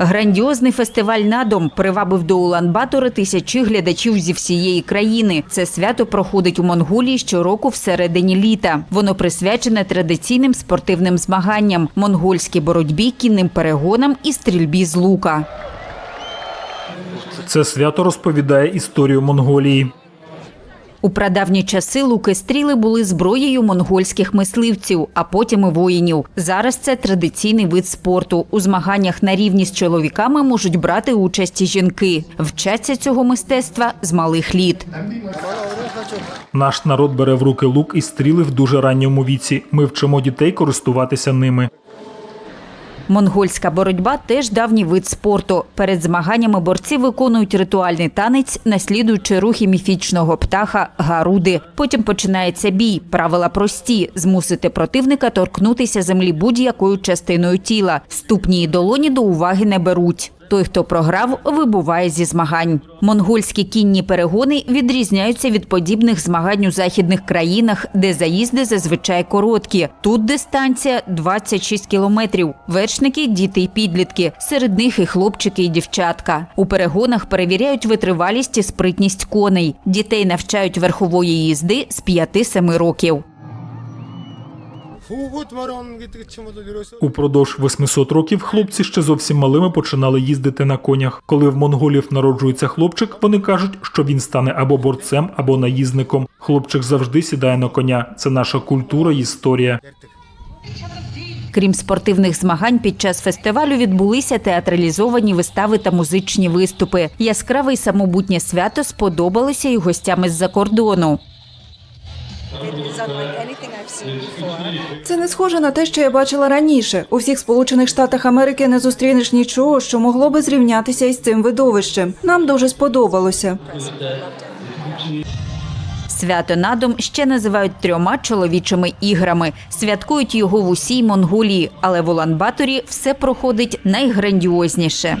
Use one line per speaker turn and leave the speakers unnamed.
Грандіозний фестиваль надом привабив до Улан-Батора тисячі глядачів зі всієї країни. Це свято проходить у Монголії щороку в середині літа. Воно присвячене традиційним спортивним змаганням, монгольській боротьбі, кінним перегонам і стрільбі з лука.
Це свято розповідає історію Монголії.
У прадавні часи луки стріли були зброєю монгольських мисливців, а потім і воїнів. Зараз це традиційний вид спорту. У змаганнях на рівні з чоловіками можуть брати участь і жінки. Вчаться цього мистецтва з малих літ.
Наш народ бере в руки лук і стріли в дуже ранньому віці. Ми вчимо дітей користуватися ними.
Монгольська боротьба теж давній вид спорту. Перед змаганнями борці виконують ритуальний танець, наслідуючи рухи міфічного птаха Гаруди. Потім починається бій. Правила прості: змусити противника торкнутися землі будь-якою частиною тіла. Ступні і долоні до уваги не беруть. Той, хто програв, вибуває зі змагань. Монгольські кінні перегони відрізняються від подібних змагань у західних країнах, де заїзди зазвичай короткі. Тут дистанція 26 кілометрів. Вершники діти й підлітки. Серед них і хлопчики, і дівчатка. У перегонах перевіряють витривалість і спритність коней. Дітей навчають верхової їзди з 5-7 років.
Упродовж 800 років хлопці ще зовсім малими починали їздити на конях. Коли в монголів народжується хлопчик, вони кажуть, що він стане або борцем, або наїзником. Хлопчик завжди сідає на коня. Це наша культура і історія.
Крім спортивних змагань, під час фестивалю відбулися театралізовані вистави та музичні виступи. Яскраве й самобутнє свято сподобалося і гостям із-за кордону.
Це не схоже на те, що я бачила раніше. У всіх Сполучених Штатах Америки не зустрінеш нічого, що могло би зрівнятися із цим видовищем. Нам дуже сподобалося.
Свято надом ще називають трьома чоловічими іграми. Святкують його в усій Монголії, але в Улан-Баторі все проходить найграндіозніше.